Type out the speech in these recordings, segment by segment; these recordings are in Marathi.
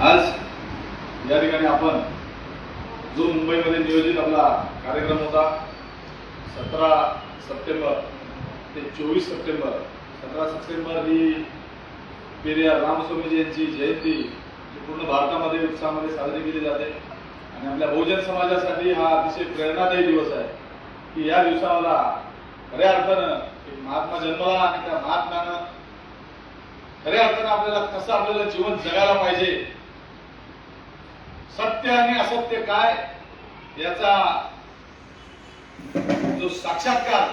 आज या ठिकाणी आपण जो मुंबईमध्ये नियोजित आपला कार्यक्रम होता सतरा सप्टेंबर ते चोवीस सप्टेंबर. सतरा सप्टेंबर ही पेरिया रामस्वामीजी यांची जयंती पूर्ण भारतामध्ये उत्साहामध्ये साजरी केली जाते. आणि आपल्या बहुजन समाजासाठी हा अतिशय प्रेरणादायी दिवस आहे की या दिवसाला खऱ्या अर्थानं एक महात्मा जन्मला आणि त्या महात्म्यानं खऱ्या अर्थानं आपल्याला कसं आपल्याला जीवन जगायला पाहिजे सत्य आणि असत्य काय याचा जो साक्षात्कार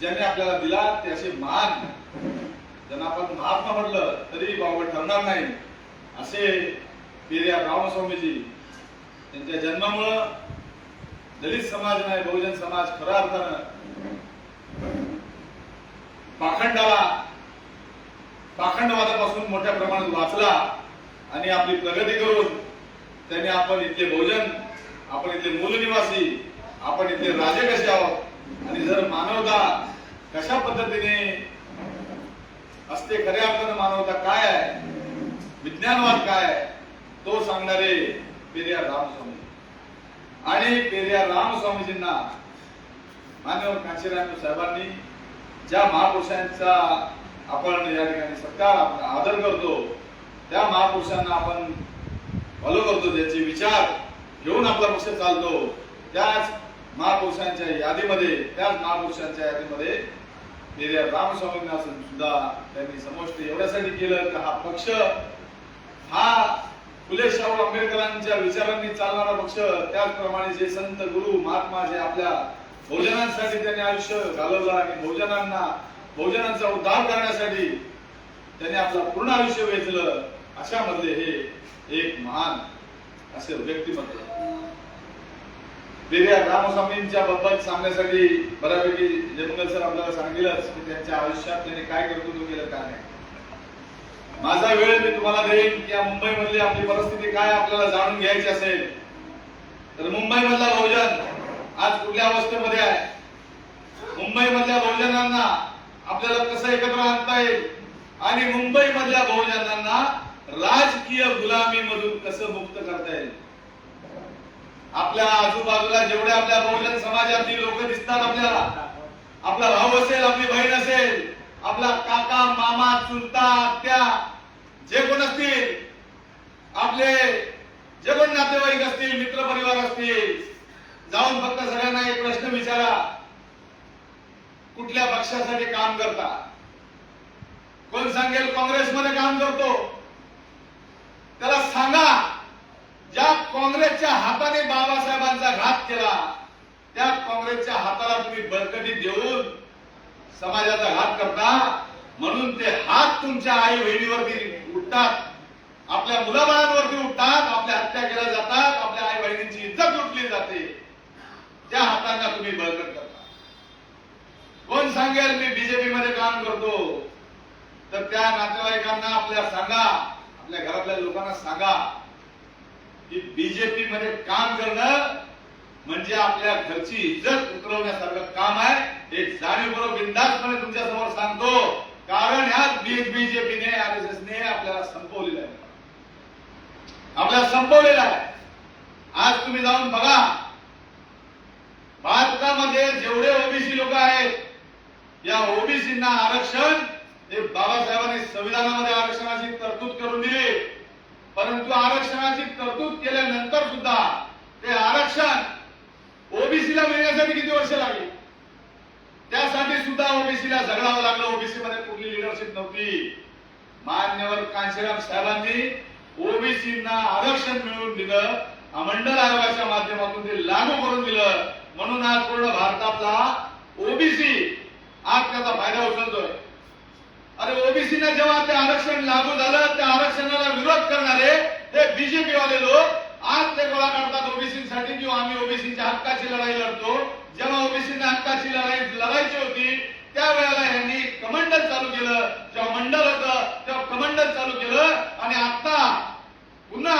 ज्याने आपल्याला दिला त्याचे मान महान ज्यांना आपण महात्मा म्हटलं तरी बावड ठरणार नाही असे पेरिया रामस्वामीजी त्यांच्या जन्मामुळं दलित समाज नाही बहुजन समाज खऱ्या अर्थानं पाखंडाला पाखंडवादापासून मोठ्या प्रमाणात वाचला आणि आपली प्रगती करून त्यांनी आपण इथले बहुजन आपण इथले मूलनिवासी आपण इथले राजे कसे आहोत? आणि जर मानवता कशा पद्धतीने असते खऱ्या अर्थानं मानवता काय आहे? विज्ञानवाद काय आहे? तो सांगणारे पेरिया रामस्वामी. आणि पेरिया रामस्वामीजींना मान्यवर कांशीराम साहेबांनी ज्या महापुरुषांचा आपण या ठिकाणी सत्कार आपण आदर करतो त्या महापुरुषांना आपण फॉलो करतो त्याचे विचार घेऊन आपला पक्ष चालतो. त्याच महापुरुषांच्या यादीमध्ये त्याच महापुरुषांच्या यादीमध्ये पेरियार रामस्वामींना सुद्धा त्यांनी समोष्ट एवढ्यासाठी केलं की हा पक्ष हा फुले शाहू आंबेडकरांच्या विचारांनी चालणारा पक्ष त्याचप्रमाणे जे संत गुरु महात्मा जे आपल्या बहुजनांसाठी त्यांनी आयुष्य घालवलं आणि बहुजनांना बहुजनांचा उद्धार करण्यासाठी त्यांनी आपलं पूर्ण आयुष्य वेचलं अशा मधले हे एक महान असे व्यक्तिमत्व. पेरियार रामस्वामींच्या बाबत सांगण्यासाठी बऱ्यापैकी जमगल सर आपल्याला सांगितलंच की त्यांच्या आयुष्यात त्यांनी काय कर्तृत्व केलं काय नाही. माझा वेळ मी तुम्हाला देईन की या मुंबईमधली आपली परिस्थिती काय आपल्याला जाणून घ्यायची असेल तर मुंबई मधला बहुजन आज कुठल्या अवस्थेमध्ये आहे? मुंबई मधल्या बहुजनांना आपल्याला कसं एकत्र आणता येईल? आणि मुंबई मधल्या बहुजनांना राजकीय गुलामीमधून कसं मुक्त करता येईल? आपल्या आजूबाजूला जेवढे आपल्या बहुजन समाजातली लोक दिसतात आपल्याला. आपला भाऊ असेल आपली बहीण असेल आपला काका मामा चुलता आत्या जे कोण असतील आपले जे कोण नातेवाईक असतील मित्र परिवार असतील जाऊन फक्त सगळ्यांना एक प्रश्न विचारा. कुठल्या पक्षासाठी काम करता? कोण सांगेल काँग्रेसमध्ये काम करतो? त्याला सांगा ज्या काँग्रेसच्या हाताने बाबासाहेबांचा घात केला त्या काँग्रेसच्या हाताला तुम्ही बळकटी देऊन समाजाचा घात करता. म्हणून ते हात तुमच्या आई बहिणीवरती उठतात. आपल्या मुलाबाळांवरती उठतात आपल्या हत्या केल्या जातात आपल्या आई बहिणींची इज्जत लुटली जाते. त्या हातांना तुम्ही बळकट करता. कोण सांगेल मी बीजेपी मध्ये काम करतो. तर त्या नातेवाईकांना आपल्या सांगा आपल्या घरातल्या लोकांना सांगा की बीजेपी मध्ये काम करणं म्हणजे आपल्या घरची इज्जत उतरवण्यासारखं काम आहे. हे जाणीवपूर्वक बिंदासपणे तुमच्यासमोर सांगतो. कारण ह्या बीजेपीने आर एस एसने आपल्याला संपवलेलं आहे. आपल्याला संपवलेलं आहे. आज तुम्ही जाऊन बघा. भारतामध्ये जेवढे ओबीसी लोक आहेत या ओबीसींना आरक्षण ते बाबासाहेबांनी संविधानामध्ये आरक्षणाची तरतूद करून दिली. परंतु आरक्षणाची तरतूद केल्यानंतर सुद्धा ते आरक्षण ओबीसीला मिळण्यासाठी किती वर्ष लागली? त्यासाठी सुद्धा ओबीसीला झगडावं लागलं. ओबीसी मध्ये कुठली लिडरशिप नव्हती. मान्यवर कांशीराम साहेबांनी ओबीसींना आरक्षण मिळवून दिलं. मंडल आयोगाच्या माध्यमातून ते लागू करून दिलं. म्हणून आज पूर्ण भारतातला ओबीसी आज त्याचा फायदा उचलतोय. अरे ओबीसीना जेव्हा ते आरक्षण लागू झालं त्या आरक्षणाला विरोध करणारे हे बीजेपी वाले लोक आज ते गोळा काढतात ओबीसीसाठी किंवा आम्ही ओबीसीच्या हक्काची लढाई लढतो. जेव्हा ओबीसीच्या हक्काची लढाई लढायची होती त्यावेळेला यांनी कमंडल चालू केलं. जेव्हा मंडल होतं तेव्हा कमंडल चालू केलं. आणि आता पुन्हा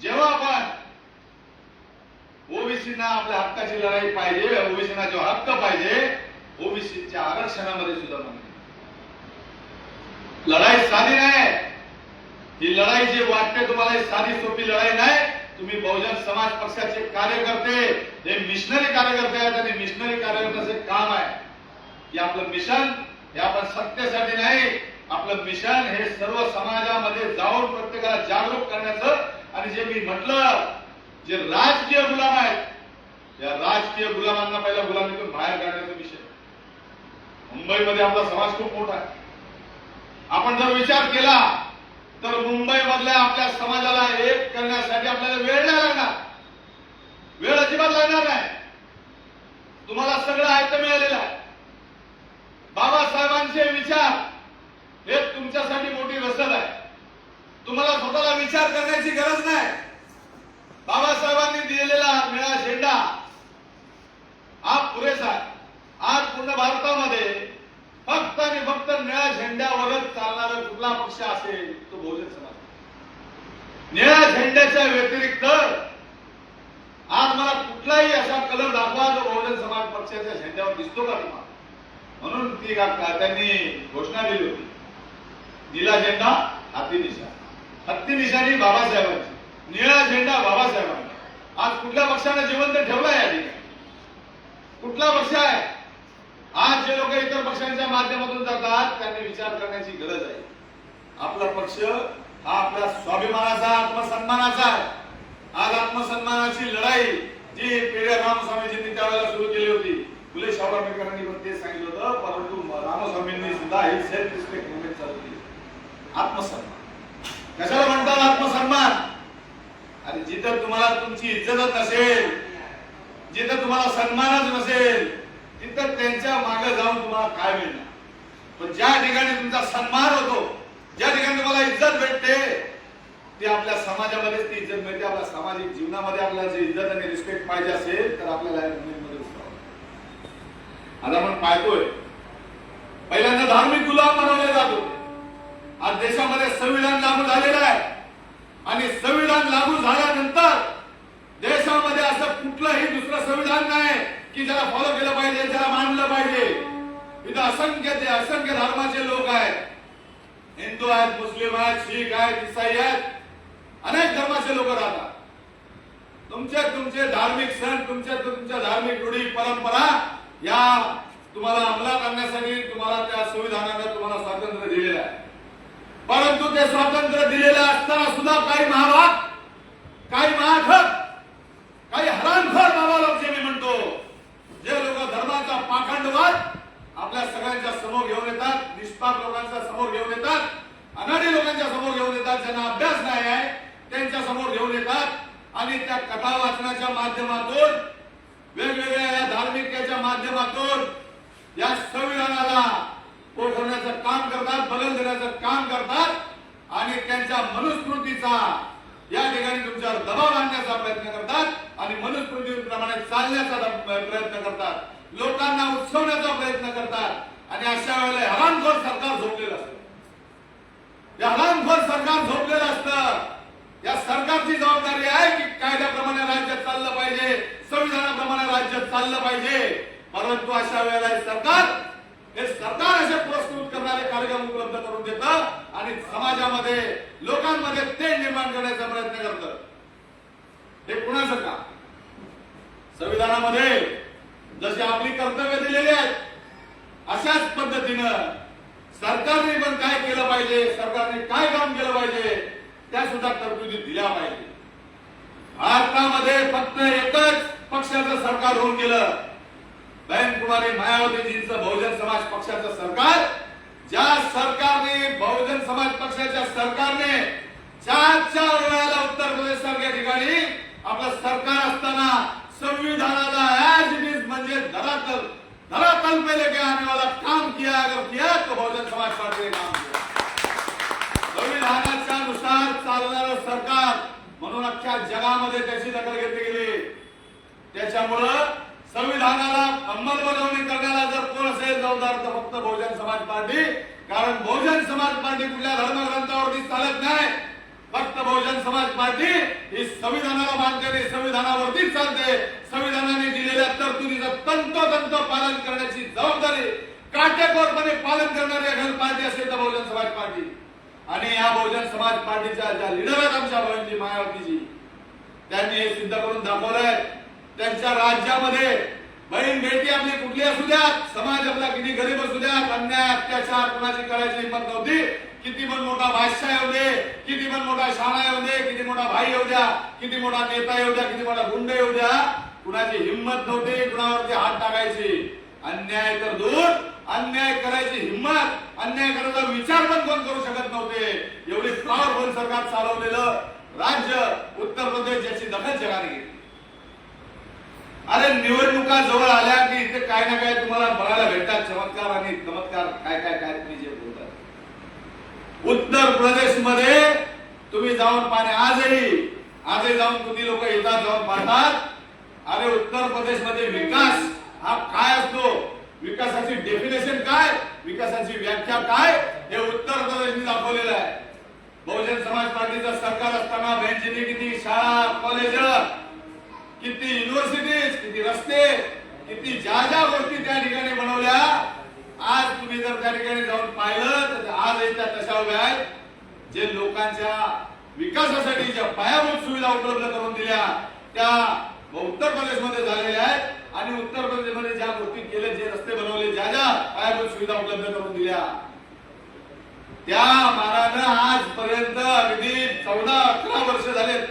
जेव्हा आपण ओबीसीना आपल्या हक्काची लढाई पाहिजे ओबीसीना जेव्हा हक्क पाहिजे ओबीसीच्या आरक्षणामध्ये सुद्धा मागणी. लढाई साधी नाही. ही लढाई जी वाटते तुम्हाला ही साधी सोपी लढाई नाही. तुम्ही बहुजन समाज पक्षाचे कार्यकर्ते हे मिशनरी कार्यकर्ते आहेत आणि मिशनरी कार्यकर्त्याचे काम आहे. की आपलं मिशन हे आपण सत्तेसाठी नाही. आपलं मिशन हे सर्व समाजामध्ये जाऊन प्रत्येकाला जागरूक करण्याचं आणि जे मी म्हटलं जे राजकीय गुलाम आहेत या राजकीय गुलामांना पहिल्या गुलामीतून बाहेर काढण्याचा विषय मुंबईमध्ये आपला समाज खूप मोठा आहे. आपण जर विचार केला तर मुंबई मधल्या आपल्या समाजाला एक करण्यासाठी आपल्याला वेळ नाही लागणार. वेळ अजिबात लागणार नाही. तुम्हाला सगळं ऐकतं मिळालेलं आहे. बाबासाहेबांचे विचार हे तुमच्यासाठी मोठी रसद आहे. तुम्हाला स्वतःला विचार करण्याची गरज नाही. बाबासाहेबांनी दिलेला निळा झेंडा हा पुरेसा आज पूर्ण भारतामध्ये फक्त आणि फक्त निळ्या झेंड्यावरच चालणारा कुठला पक्ष असेल तो बहुजन समाज. निळ्या झेंड्याच्या व्यतिरिक्त आज मला कुठलाही असा कलर दाखवा जो बहुजन समाज पक्षाच्या झेंड्यावर दिसतो का तुम्हाला? म्हणून ती का- त्यांनी घोषणा दिली होती. निळा झेंडा हाती निशा हत्ती निशाणी बाबासाहेबांची. निळा झेंडा बाबासाहेबांचा आज कुठल्या पक्षाने जिवंत ठेवला या ठिकाणी? कुठला पक्ष आहे? आज जे लोक इतर पक्षांच्या माध्यमातून जातात त्यांनी विचार करण्याची गरज आहे. आपला पक्ष हा आपल्या स्वाभिमानाचा आत्मसन्मानाचा आहे. आज आत्मसन्मानाची लढाई जी पेढे रामस्वामीजींनी त्यावेळेला सुरू केली होती फुले शाहू आंबेडकरांनी पण ते सांगितलं होतं परंतु रामस्वामींनी सुद्धा ही सेल्फ रिस्पेक्ट मुवमेंट चालू केली. आत्मसन्मान. कशाला म्हणतात आत्मसन्मान? आणि जिथं तुम्हाला तुमची इज्जतच नसेल जिथं तुम्हाला सन्मानच नसेल तिथं त्यांच्या मागे जाऊन तुम्हाला काय मिळणार? पण ज्या ठिकाणी तुमचा सन्मान होतो ज्या ठिकाणी तुम्हाला इज्जत भेटते ती आपल्या समाजामध्येच ती इज्जत मिळते. आपल्या सामाजिक जीवनामध्ये आपल्याला जी इज्जत आणि रिस्पेक्ट पाहिजे असेल तर आपल्याला या आपण पाहतोय पहिल्यांदा धार्मिक गुलाम बनवले जातो. आज देशामध्ये संविधान लागू झालेलं आहे. आणि संविधान लागू झाल्यानंतर देशामध्ये असं कुठलंही दुसरं संविधान नाही. की ज्याला फॉलो केलं पाहिजे ज्याला मानलं पाहिजे. इथं असंख्य ते असंख्य धर्माचे लोक आहेत. हिंदू आहेत मुस्लिम आहेत शीख आहेत इसाई आहेत. अनेक धर्माचे लोक राहतात. तुमचे तुमचे धार्मिक सण तुमच्या तुमच्या धार्मिक रूढी परंपरा या तुम्हाला अंमलात आणण्यासाठी तुम्हाला त्या संविधानानं तुम्हाला स्वातंत्र्य दिलेलं आहे. परंतु ते स्वातंत्र्य दिलेलं असताना सुद्धा काही महाभाग काही महाठक काही हरामखोर बाबा लोक जे मी म्हणतो जे लोक धर्माचा पाखंडवाद आपल्या सगळ्यांच्या समोर घेऊन येतात निष्पाप लोकांच्या समोर घेऊन येतात अनाडी लोकांच्या समोर घेऊन येतात ज्यांना अभ्यास नाही आहे त्यांच्यासमोर घेऊन येतात आणि त्या कथा वाचनाच्या माध्यमातून वेगवेगळ्या या धार्मिकतेच्या माध्यमातून या संविधानाला पोखरण्याचं काम करतात बदल देण्याचं काम करतात आणि त्यांच्या मनुस्मृतीचा या ठिकाणी तुमच्यावर दबाव आणण्याचा प्रयत्न करतात आणि मनुस्मृतीप्रमाणे चालण्याचा प्रयत्न करतात. लोकांना उत्सवण्याचा प्रयत्न करतात. आणि अशा वेळेला हरामखोर सरकार झोपलेलं असतं. या हरामखोर सरकार झोपलेलं असतं. या सरकारची जबाबदारी आहे की कायद्याप्रमाणे राज्य चाललं पाहिजे संविधानाप्रमाणे राज्य चाललं पाहिजे. परंतु अशा वेळेला हे सरकार हे सरकार असे पुरस्कृत करणारे कार्यक्रम उपलब्ध करून देतं आणि समाजामध्ये लोकांमध्ये ते निर्माण करण्याचा प्रयत्न करतं. हे कुणाचं का संविधानामध्ये जशी आपली कर्तव्य दिलेली आहेत अशाच पद्धतीनं सरकारने पण काय केलं पाहिजे सरकारने काय काम केलं पाहिजे त्या सुद्धा तरतुदी दिल्या पाहिजे. भारतामध्ये फक्त एकच पक्षाचं सरकार होऊन गेलं. बहनकुमारी मायावतीजींचं बहुजन समाज पक्षाचं सरकार ज्या सरकारने बहुजन समाज पक्षाच्या सरकारने चार चार वेळाला उत्तर प्रदेश सारख्या ठिकाणी आपलं सरकार असताना संविधानाला ऍज इट इज म्हणजे धरातल धरातल पहिले लेके आने वाला काम किया अगर किया तो बहुजन समाज पार्टी ने काम किया संविधानाच्या नुसार चालणारं सरकार म्हणून अख्ख्या जगामध्ये त्याची दखल घेतली गेली. त्याच्यामुळं संविधानाला अंमलबजावणी करण्याला जर कोण असेल जबाबदार तर फक्त बहुजन समाज पार्टी. कारण बहुजन समाज पार्टी कुठल्या धर्मग्रंथावरती चालत नाही. फक्त बहुजन समाज पार्टी ही संविधानाला मानते आणि संविधानावरतीच चालते. संविधानाने दिलेल्या तरतुदीचं तंतोतंत पालन करण्याची जबाबदारी काटेकोरपणे पालन करणारी अगर पार्टी असेल तर बहुजन समाज पार्टी. आणि या बहुजन समाज पार्टीच्या ज्या लिडर आहेत आमच्या बहिणजी मायावतीजी त्यांनी हे सिद्ध करून दाखवलंय. त्यांच्या राज्यामध्ये बहीण बेटी आपली कुठली असू द्यात? समाज आपला किती गरीब असू द्यात? अन्याय अत्याचार कुणाची करायची हिंमत नव्हती? किती पण मोठा बादशाह येऊ दे किती पण मोठा शाळा येऊ दे किती मोठा भाई येऊ द्या किती मोठा नेता येऊ द्या किती मोठा गुंड येऊ द्या कुणाची हिंमत नव्हती कुणावरती हात टाकायची. अन्याय तर दूर अन्याय करायची हिंमत अन्याय करायचा विचार पण कोण करू शकत नव्हते. एवढी पॉवरफुल सरकार चालवलेलं राज्य उत्तर प्रदेश याची दखल जगाने घेतली. अरे निवडणुका जवळ आल्या की इथे काय ना काय तुम्हाला बघायला भेटतात. चमत्कार आणि चमत्कार काय काय काय तुम्ही जे बोलतात. उत्तर प्रदेशमध्ये तुम्ही जाऊन पाहणे आजही आजही जाऊन किती लोक येतात जाऊन पाहतात. अरे उत्तर प्रदेशमध्ये विकास हा काय असतो? विकासाची डेफिनेशन काय? विकासाची व्याख्या काय? हे उत्तर प्रदेशने दाखवलेलं आहे. बहुजन समाज पार्टीचं सरकार असताना बँकेने किती शाळा कॉलेज किती युनिव्हर्सिटीज किती रस्ते किती ज्या ज्या गोष्टी त्या ठिकाणी बनवल्या आज तुम्ही जर त्या ठिकाणी जाऊन पाहिलं तर आज त्या तशा उभ्या आहेत. जे लोकांच्या विकासासाठी ज्या पायाभूत सुविधा उपलब्ध करून दिल्या त्या उत्तर प्रदेशमध्ये झालेल्या आहेत. आणि उत्तर प्रदेशमध्ये ज्या गोष्टी केल्या जे रस्ते बनवले ज्या ज्या पायाभूत सुविधा उपलब्ध करून दिल्या त्या मानानं आजपर्यंत अगदी चौदा अकरा वर्ष झालेत.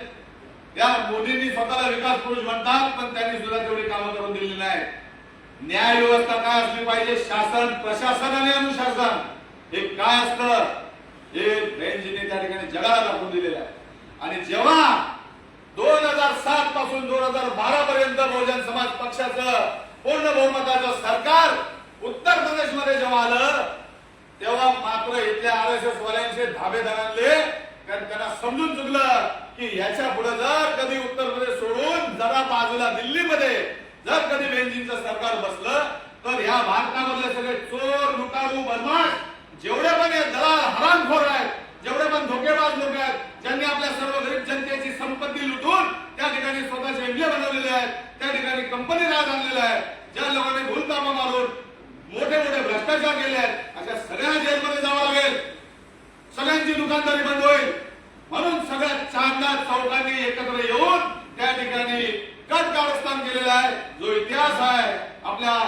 त्या मोदींनी स्वतःला विकास पुरुष म्हणतात पण त्यांनी सुद्धा तेवढी कामं करून दिलेली नाही न्याय व्यवस्था काय असली पाहिजे? शासन प्रशासन आणि अनुशासन. हे काय असतं? हे बेंजीने त्या ठिकाणी जगाला दाखवून दिलेलं आहे. आणि जेव्हा दोन हजार सात पासून दोन हजार बारा पर्यंत बहुजन समाज पक्षाचं पूर्ण बहुमताचं सरकार उत्तर प्रदेशमध्ये जेव्हा आलं तेव्हा मात्र इथल्या आर एस एस वाल्यांचे धाबे धरले कारण त्यांना समजून चुकलं की ह्याच्या पुढे जर कधी उत्तर प्रदेश सोडून जरा बाजूला दिल्लीमध्ये जर कधी बेंजींचं सरकार बसलं तर ह्या भारतामधले सगळे चोर लुटारू बदमाश जेवढे पण हे दलाल हरामखोर आहेत जेवढे पण धोकेबाज लोक आहेत ज्यांनी आपल्या सर्व गरीब जनतेची संपत्ती लुटून त्या ठिकाणी स्वतःचे एमले बनवलेले आहेत त्या ठिकाणी कंपनी राज आणलेल्या आहेत ज्या लोकांनी भूलतामा मारून मोठे मोठे भ्रष्टाचार केले आहेत अशा सगळ्या जेलमध्ये जावं लागेल. सगळ्यांची दुकानदारी बंद होईल. म्हणून सगळ्या चांदा चौकांनी एकत्र येऊन त्या ठिकाणी कट कारस्थान केलेलं आहे. जो इतिहास आहे आपल्या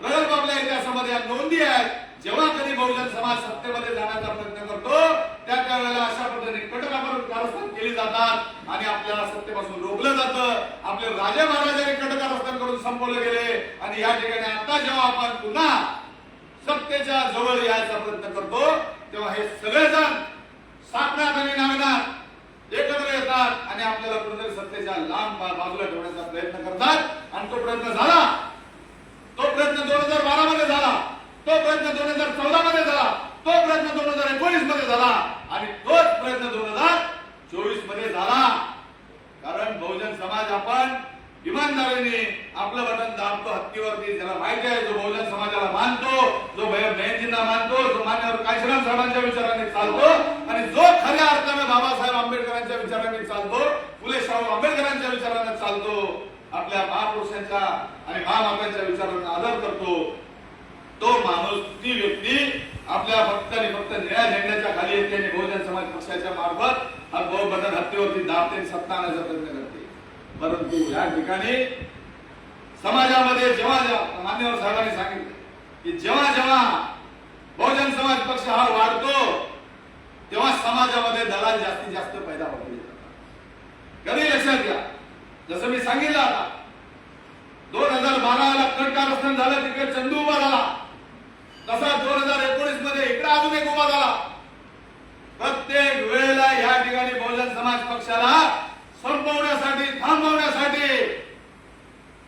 प्रगल्भ आपल्या इतिहासामध्ये या नोंदी आहेत. जेव्हा कधी बहुजन समाज सत्तेमध्ये जाण्याचा प्रयत्न करतो त्या त्यावेळेला अशा पद्धतीने कटकावर कारस्थान केली जातात आणि आपल्याला सत्तेपासून रोखलं जातं. आपले राजे महाराजांनी कटकारस्थान करून संपवले गेले आणि या ठिकाणी आता जेव्हा आपण पुन्हा सत्तेच्या जवळ यायचा प्रयत्न करतो तेव्हा हे सगळेजण सापण्यात आणि नागनात एकत्र येतात आणि आपल्याला कुठेतरी सत्तेच्या लांब बा- बाजूला ठेवण्याचा प्रयत्न करतात. आणि तो प्रयत्न झाला. तो प्रयत्न दोन हजार बारा मध्ये झाला. तो प्रयत्न दोन हजार चौदा मध्ये झाला. तो प्रयत्न दोन हजार एकोणीसमध्ये झाला आणि तोच प्रयत्न दोन हजार चोवीसमध्ये झाला. कारण बहुजन समाज आपण इमानदारीने आपलं बटन दाबतो हत्तीवरती त्याला माहिती आहे जो बहुजन समाजाला मानतो जो भय- बहिणजींना मानतो जो मान्यवर काशीराम साहेबांच्या विचाराने चालतो आणि जो खऱ्या अर्थानं बाबासाहेब आंबेडकरांच्या विचाराने चालतो फुले शाहू आंबेडकरांच्या विचाराने चालतो आपल्या महापुरुषांच्या आणि महामातांच्या विचारांना आदर करतो. तो माणूस ती व्यक्ती आपल्या फक्त आणि फक्त निळ्या झेंड्याच्या खाली येते आणि बहुजन समाज पक्षाच्या मार्फत हा बदल हत्तीवरती दाबते सत्ता आणायचा प्रयत्न करते. परंतु या ठिकाणी समाजामध्ये जेव्हा जेव्हा मान्यवर साहेबांनी सांगितलं की जेव्हा जेव्हा बहुजन समाज पक्ष हा वाढतो तेव्हा समाजामध्ये दलाल जास्तीत जास्त पैदा होते कधी लक्षात घ्या? जसं मी सांगितलं आता दोन हजार बाराला कट कारस्थान झालं तिकडे चंदू उभा झाला तसा दोन हजार एकोणीसमध्ये इकडे अजून एक उभा झाला. प्रत्येक वेळेला या ठिकाणी बहुजन समाज पक्षाला संपवण्यासाठी थांबवण्यासाठी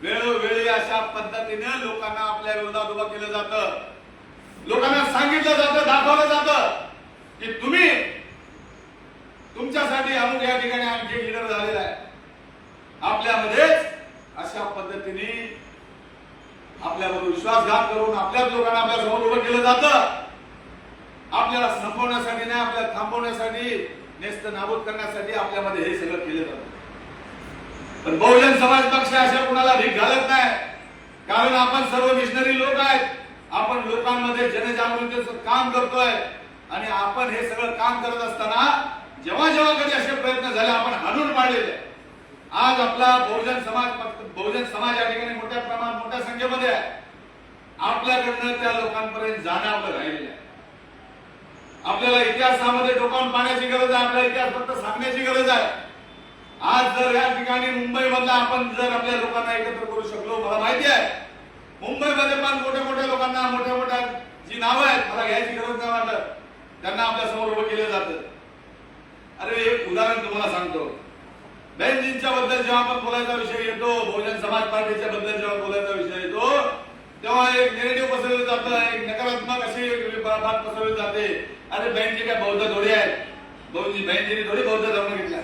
वेळोवेळी अशा पद्धतीने लोकांना आपल्या विरोधात उभं केलं जातं. लोकांना सांगितलं जातं दाखवलं जातं की तुम्ही तुमच्यासाठी अमुक या ठिकाणी आणखी लिडर झालेला आहे. आपल्यामध्येच अशा पद्धतीने आपल्यावर विश्वासघात करून आपल्याच लोकांना आपल्यासमोर उभं केलं जातं. आपल्याला संपवण्यासाठी नाही आपल्याला थांबवण्यासाठी नेस्त नाबूद करण्यासाठी आपल्यामध्ये हे सगळं केलं जातं. पण बहुजन समाज पक्ष अशा कुणाला भीक घालत नाही. कारण आपण सर्व मिशनरी लोक आहेत. आपण लोकांमध्ये जनजागृतीचं काम करतोय. आणि आपण हे सगळं काम करत असताना जेव्हा जेव्हा कधी असे प्रयत्न झाले आपण हाणून पाडलेले आहे. आज आपला बहुजन समाज बहुजन समाज या ठिकाणी मोठ्या प्रमाणात मोठ्या संख्येमध्ये आहे. आपल्याकडनं त्या लोकांपर्यंत जाणं आपलं राहिलेलं आहे. आपल्याला इतिहासामध्ये डोकावून पाहण्याची गरज आहे आपला इतिहास फक्त सांगण्याची गरज आहे. आज जर या ठिकाणी मुंबईमधला आपण जर आपल्या लोकांना एकत्र करू शकलो मला माहिती आहे. मुंबईमध्ये पण मोठ्या मोठ्या लोकांना मोठ्या मोठ्या जी नावं आहेत मला घ्यायची गरज नाही वाटत. त्यांना आपल्यासमोर उभं केलं जातं. अरे एक उदाहरण तुम्हाला सांगतो. बँजींच्या बद्दल जेव्हा आपण बोलायचा विषय येतो बहुजन समाज पार्टीच्या बद्दल जेव्हा बोलायचा विषय येतो तेव्हा एक नेगेटिव्ह पसरवलं जातं एक नकारात्मक अशी बात पसरवली जाते. अरे बहिणजी काय बौद्ध थोडी आहेत? बौद्धी बहिणजीने थोडी बौद्ध धर्म घेतला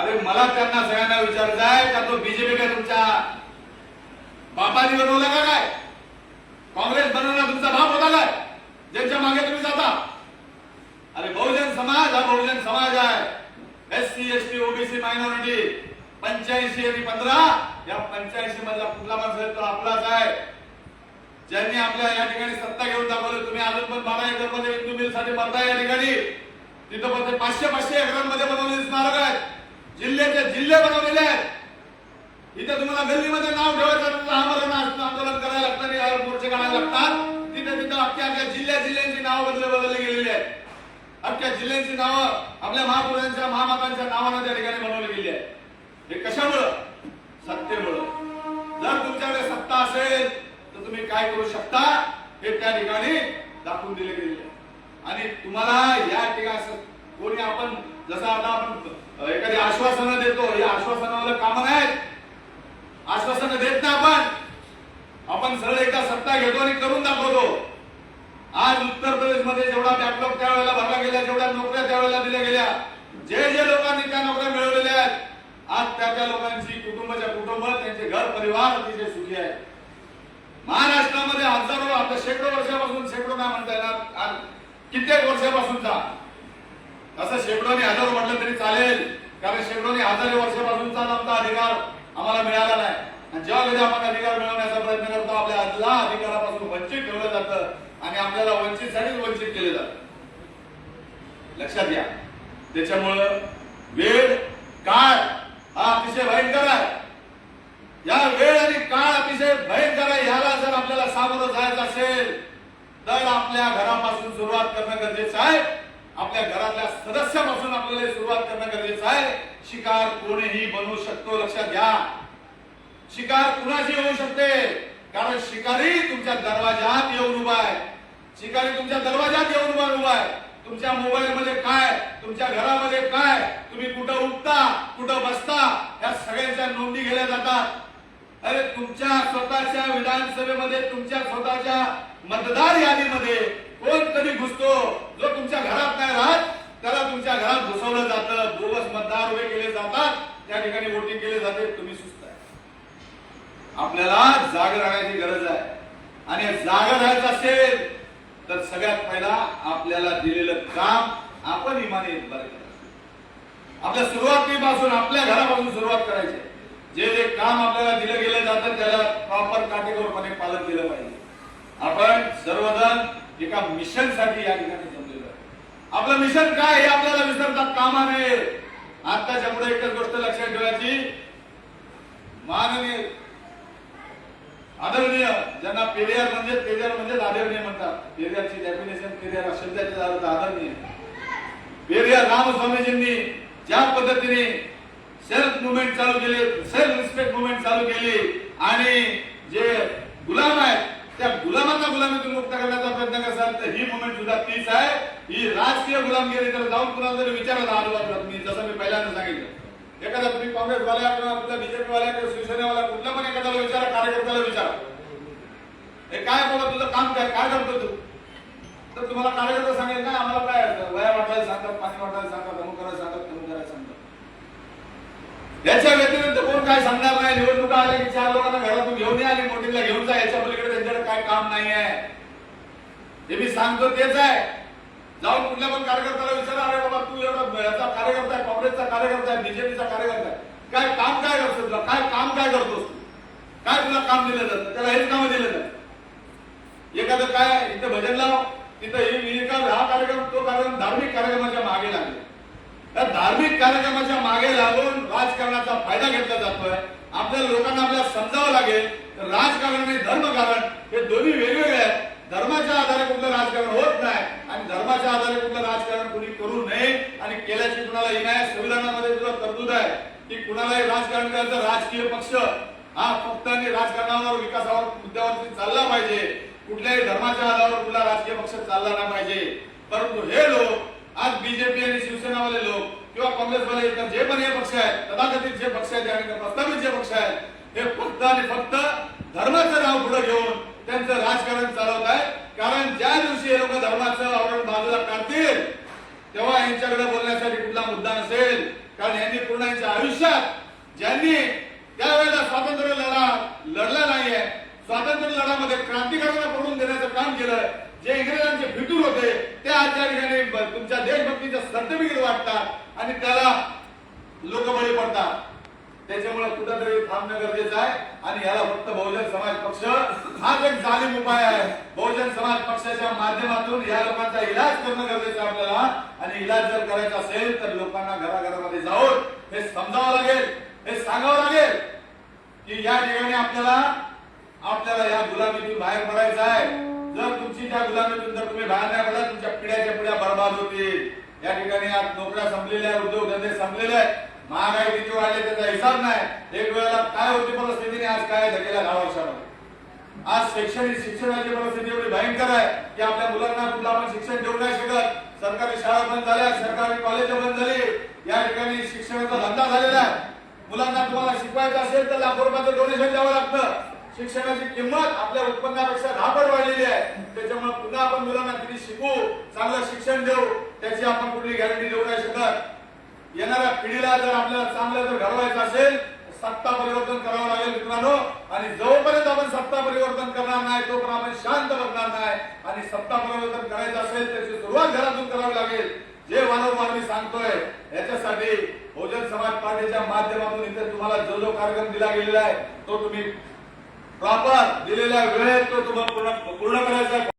अरे मला त्यांना सगळ्यांना विचारायचं आहे का तो बीजेपी काय तुमच्या बापाने बनवला का काय? काँग्रेस बनवला तुमचा बाप होता काय ज्यांच्या मागे तुम्ही जाता. अरे बहुजन समाज हा बहुजन समाज आहे. S C S T OBC minority पंच्याऐंशी आणि पंधरा या पंच्याऐंशी मधला कुठला माणूस आहे तो आपलाच आहे. ज्यांनी आपल्या या ठिकाणी सत्ता घेऊन दाखवलं तुम्ही अजून पण बारा एकरमध्ये हिंदू मिलसाठी मरताय या ठिकाणी. तिथं पण ते पाचशे पाचशे एकरांमध्ये बनवलेले स्मारक आहेत. जिल्ह्याचे जिल्हे बनवलेले आहेत. इथे तुम्हाला गल्लीमध्ये नाव ठेवायचं तर आंदोलन करायला लागतं मोर्चे काढायला लागतात. तिथे तिथं अख्ख्या अख्ख्या जिल्ह्या जिल्ह्यांची नाव बदल बदलली गेलेली आहेत. अख्ख्या जिल्ह्यांची नावं आपल्या महापुरुषांच्या महामातांच्या नावानं त्या ठिकाणी बनवली गेली आहे. हे कशामुळं? सत्तेमुळं. जर तुमच्याकडे सत्ता असेल तर तुम्ही काय करू शकता? हे त्या ठिकाणी दाखवून दिले गेले आणि तुम्हाला या ठिकाणी कोणी आपण जसं आता आपण एखादी आश्वासनं देतो या आश्वासनाला कामं नाहीत आश्वासनं देत नाही आपण आपण सरळ एकदा सत्ता घेतो आणि करून दाखवतो आज उत्तर प्रदेशमध्ये जेवढा बॅकलॉग त्यावेळेला भरला गेला जेवढ्या नोकऱ्या त्यावेळेला दिल्या गेल्या जे जे लोकांनी त्या नोकऱ्या मिळवलेल्या आहेत आज त्या लोकांची कुटुंबाच्या कुटुंब त्यांचे घर परिवार अतिशय सुखी आहे. महाराष्ट्रामध्ये हजारो आता शेकडो वर्षापासून शेकडो काय म्हणता येणार. कित्येक वर्षापासूनचा. असं शेकडोनी हजारो म्हटलं तरी चालेल कारण शेकडोनी हजारो वर्षापासूनचा आमचा अधिकार आम्हाला मिळाला नाही. आणि जेव्हा कधी आपण अधिकार मिळवण्याचा प्रयत्न करतो आपल्या आदला अधिकारापासून वंचित ठेवलं जातं आणि आपल्याला वंचितसाठीच वंचित केलं जातं. लक्षात घ्या. त्याच्यामुळं वेळ काळ अतिशय भयंकर आहे. या वेळ आणि काळ अतिशय भयंकर आहे. ह्याला जर आपल्याला सामोरं जायचं असेल तर आपल्या घरापासून सुरुवात करणं गरजेचं आहे. आपल्या घरातल्या सदस्यापासून आपल्याला सुरुवात करणं गरजेचं आहे. शिकार कोणीही बनवू शकतो लक्षात घ्या. शिकार कुणाची होऊ शकते? कारण शिकारी तुमच्या दरवाजात येऊन उभा आहे. शिकारी तुमच्या दरवाजात येऊन उभा उभा आहे. तुमच्या मोबाईल मध्ये काय? तुमच्या घरामध्ये काय? तुम्ही कुठं उठता कुठं बसता? या सगळ्यांच्या नोंदी घेल्या जातात. अरे तुमच्या स्वतःच्या विधानसभेमध्ये तुमच्या स्वतःच्या मतदार यादीमध्ये कोण कधी घुसतो? जो तुमच्या घरात नाही राहत त्याला तुमच्या घरात घुसवलं जातं. बोगस मतदार उभे केले जातात. त्या ठिकाणी वोटिंग केले जाते. तुम्ही सुस्त आहे आपल्याला जाग राहण्याची गरज आहे. आणि जाग राहायचं असेल तर सगळ्यात पहिला आपल्याला दिलेलं काम आपण इमाने आपल्या सुरुवातीपासून आपल्या घरापासून सुरुवात करायची. जे जे काम आपल्याला दिलं गेलं जातं त्याला प्रॉपर काटेकोरपणे पालन केलं पाहिजे. आपण सर्वजण एका मिशनसाठी या ठिकाणी जमलेलो आहे आपलं मिशन काय हे आपल्याला विसरतात कामा नये आताच्या पुढे एकच गोष्ट लक्षात ठेवायची. माननीय आदरणीय ज्यांना पेरियार म्हणजे पेरियार म्हणजे आदरणीय म्हणतात पेरियारची डेफिनेशन पेरियार शब्दाचे अर्थ आदरणीय पेरियार रामस्वामीजींनी ज्या पद्धतीने सेल्फ मुवमेंट चालू केली सेल्फ रिस्पेक्ट मुवमेंट चालू केली आणि जे गुलाम आहेत त्या गुलामांना गुलामीतून मुक्त करण्याचा प्रयत्न कराल तर ही मुवमेंट सुद्धा तीच आहे. ही राजकीय गुलामगिरी तर जाऊन कुणाला जरी विचारायला आलो मी जसं मी पहिल्यांदा सांगितलं. एखादा तुम्ही काँग्रेसवाल्या किंवा बीजेपीवाल्या किंवा शिवसेनेवाला कुठला पण एखाद्याला विचारा कार्यकर्त्याला विचारा. हे काय बोला तुझं काम काय? काय करतो तू? तर तुम्हाला कार्यकर्ता सांगेल ना आम्हाला काय वया वाटायला सांगतात पाणी वाटायला सांगतात अमुक करायला सांगतात तमुक करायला सांगतात. याच्या व्यतिरिक्त कोण काय सांगणार नाही? निवडणुका आल्या की चार लोकांना घरातून घेऊन या आणि मोठीला घेऊन जा. याच्या पलीकडे त्यांच्याकडे काय काम नाही आहे. हे मी सांगतो तेच आहे. जाऊन कुठल्या पण कार्यकर्त्याला विचारा अरे बाबा तू एवढा याचा कार्यकर्ता आहे काँग्रेसचा कार्यकर्ता आहे बीजेपीचा कार्यकर्ता आहे. काय काम काय करतो तुला? काय काम काय करतोस तू? काय तुला काम दिलं जातं? त्याला हेच काम दिलं जातं. एखादं काय इथं भजन लाव तिथं कार्यक्रम तो कारण धार्मिक कार्यक्रमाच्या मागे लागले. तर धार्मिक कार्यक्रमाच्या मागे लागून राजकारणाचा फायदा घेतला जातोय. आपल्या लोकांना आपल्याला समजावं लागेल तर राजकारण आणि धर्मकारण हे दोन्ही वेगवेगळे आहेत. धर्माच्या आधारे कुठलं राजकारण होत नाही आणि धर्माच्या आधारे कुठलं राजकारण कुणी करू नये आणि केल्याची कुणालाही नाही संविधानामध्ये तुला तरतूद आहे की कुणालाही राजकारण करायचं राजकीय पक्ष हा फक्त आणि राजकारणावर विकासावर मुद्द्यावरती चालला पाहिजे. कुठल्याही धर्माच्या आधारावर कुठला राजकीय पक्ष चालला नाही पाहिजे. परंतु हे लोक आज बीजेपी आणि शिवसेनावाले लोक किंवा काँग्रेसवाले इतर जे पण हे पक्ष आहेत तथाकथित जे पक्ष आहेत आणि प्रस्तावित जे पक्ष आहेत हे फक्त आणि फक्त धर्माचं नाव पुढे घेऊन त्यांचं राजकारण चालवत आहे कारण ज्या दिवशी हे लोक धर्माचं आवरण बाजूला काढतील तेव्हा यांच्याकडे बोलण्यासाठी कुठला मुद्दा नसेल. कारण यांनी पूर्ण यांच्या आयुष्यात ज्यांनी त्यावेळेला स्वातंत्र्य लढा लढला नाहीये स्वातंत्र्य लढामध्ये क्रांतिकारकांना पडून देण्याचं काम केलं जे इंग्रजांचे फितूर होते ते आज त्या ठिकाणी तुमच्या देशभक्तीचा सर्टिफिकेट वाटतात आणि त्याला लोक बळी पडतात. त्याच्यामुळे कुठंतरी थांबणं गरजेचं आहे आणि याला फक्त बहुजन समाज पक्ष हाच एक जाणीव उपाय आहे. बहुजन समाज पक्षाच्या माध्यमातून या लोकांचा इलाज करणं गरजेचं आहे आपल्याला. आणि इलाज जर करायचा असेल तर लोकांना घराघरामध्ये जाऊन हे समजावं लागेल हे सांगावं लागेल की या ठिकाणी आपल्याला आपल्याला या गुलामीतून बाहेर पडायचं आहे. जर तुमची त्या गुलामीतून जर तुम्ही बाहेर नाही पडला तुमच्या पिढ्याच्या पिढ्या बर्बाद होतील. या ठिकाणी आज नोकऱ्या संपलेल्या आहेत उद्योगधंदे संपलेले आहेत. महागाई किती वाढले त्याचा हिसाब नाही. एक वेळेला काय होती परिस्थितीने आज काय धकेला दहा वर्षामध्ये? आज शैक्षणिक शिक्षणाची परिस्थिती एवढी भयंकर आहे की आपल्या मुलांना कुठलं आपण शिक्षण देऊ नाही शकत. सरकारी शाळा बंद झाल्या सरकारी कॉलेज बंद झाली. या ठिकाणी शिक्षणाचा धंदा झालेला आहे. मुलांना तुम्हाला शिकवायचं असेल तर लाखो रुपयाचं डोनेशन द्यावं लागतं. शिक्षणाची किंमत आपल्या उत्पन्नापेक्षा दहा पट वाढलेली आहे. त्याच्यामुळे पुन्हा आपण मुलांना किती शिकू चांगलं शिक्षण देऊ त्याची आपण कुठली गॅरंटी देऊ नाही शकत. येणाऱ्या पिढीला जर आपल्याला चांगलं जर घडवायचं असेल सत्ता परिवर्तन करावं लागेल मित्रांनो. आणि जोपर्यंत आपण सत्ता परिवर्तन करणार नाही तोपर्यंत आपण शांत बसणार नाही. आणि सत्ता परिवर्तन करायचं असेल त्याची सुरुवात घरातून करावी लागेल. जे वारंवार मी सांगतोय याच्यासाठी बहुजन समाज पार्टीच्या माध्यमातून इथे तुम्हाला जो जो कार्यक्रम दिला गेलेला आहे तो तुम्ही प्रॉपर दिलेल्या वेळेत तो तुम्हाला पूर्ण पूर्ण करायचा